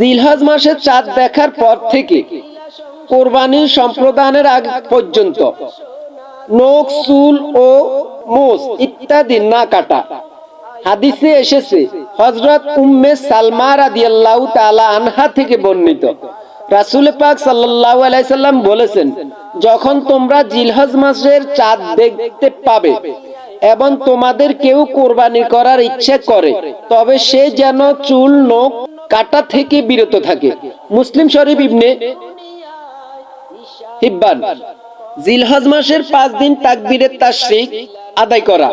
জিলহজ মাসের চাঁদ দেখার পর থেকে কোরবানির সম্প্রদানের আগ পর্যন্ত নখ, চুল ও মোষ ইত্যাদি না কাটা। হাদিসে এসেছে হজরত উম্মে সালমা রাদিয়াল্লাহু তাআলা আনহা থেকে বর্ণিত। রাসূল পাক সাল্লাল্লাহু আলাইহি সাল্লাম বলেছেন, যখন তোমরা জিলহজ মাসের চাঁদ দেখতে পাবে এবং তোমাদের কেউ কোরবানি করার ইচ্ছে করে, তবে সে যেন চুল, নখ কাটা থেকে বিরত থাকে। মুসলিম শরীফ ইবনে হিব্বান জিলহজ মাসের পাঁচ দিন তাকবীরের তাশরিক আদায় করা।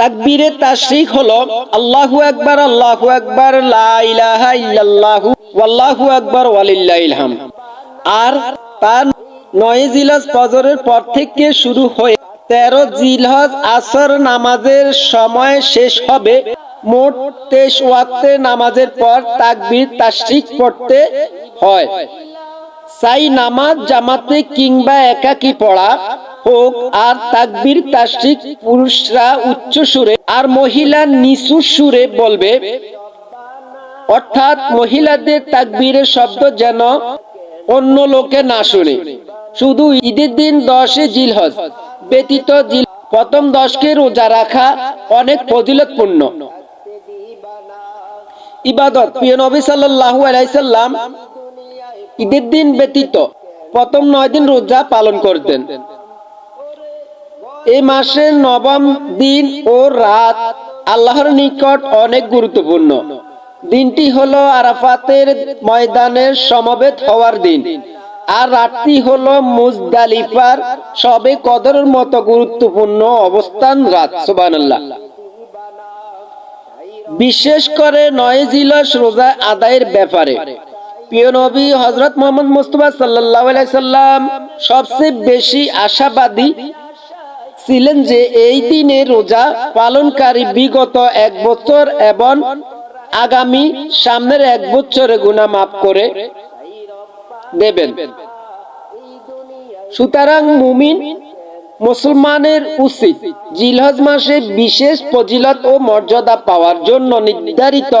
তাকবীরের তাশরিক হলো আল্লাহু আকবার আল্লাহু আকবার, লা ইলাহা ইল্লাল্লাহু, ওয়াল্লাহু আকবার, ওয়ালিল্লাহিল হামদ। আর তার নয় জিলহজ ফজরের পর থেকে শুরু হয়ে তেরো জিলহজ আসর নামাজের সময় শেষ হবে মোট তেইশ ওয়াক্তে নামাজের পর তাকবীর, তাশরিক পড়তে হয়। সাই নামাজ জামাতে কিংবা একাকি পড়া হোক, আর তাকবীর, তাশরিক পুরুষরা উচ্চ সুরে আর মহিলা নিচু সুরে বলবে। অর্থাৎ মহিলাদের তাকবীরের শব্দ যেন অন্য লোকে না শুনে। শুধু ঈদের দিন দশে জিলহজ ব্যতীত জিল প্রথম দশকে রোজা রাখা অনেক ফজিলতপূর্ণ। ইবাদত। প্রিয় নবী সাল্লাল্লাহু আলাইহি সাল্লাম ঈদের দিন ব্যতীত প্রথম নয় দিন রোজা পালন করতেন। এই মাসের নবম দিন ও রাত আল্লাহর নিকট অনেক গুরুত্বপূর্ণ। দিনটি হলো আরাফাতের ময়দানের সমবেত হওয়ার দিন। আর রাতটি হলো মুজদালিফার সবে কদরের মতো গুরুত্বপূর্ণ অবস্থান রাত, সুবহানাল্লাহ। বিশেষ করে নয় জিলস রোজা আদায়ের ব্যাপারে। প্রিয় নবী হজরত মোহাম্মদ মুস্তফা সাল্লাহ সাল্লাম সবচেয়ে বেশি আশাবাদী ছিলেন যে এই দিনে রোজা পালনকারী বিগত এক বছর এবং আগামী সামনের এক বছরে গুণা মাফ করে দেবেন। সুতরাং মুমিন মুসলমানের উচিত জিলহজ মাসে বিশেষ ফজিলত ও মর্যাদা পাওয়ার জন্য নির্ধারিত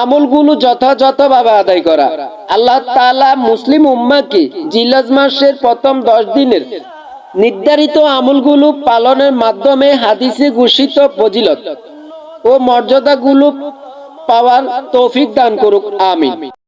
আমলগুলো যথাযথভাবে আদায় করা। আল্লাহ তাআলা মুসলিম উম্মাকে জিলহজ মাসের প্রথম দশ দিনের নির্ধারিত আমলগুলো পালনের মাধ্যমে হাদিসে ঘোষিত ফজিলত ও মর্যাদাগুলো পাওয়ার তৌফিক দান করুক, আমিন।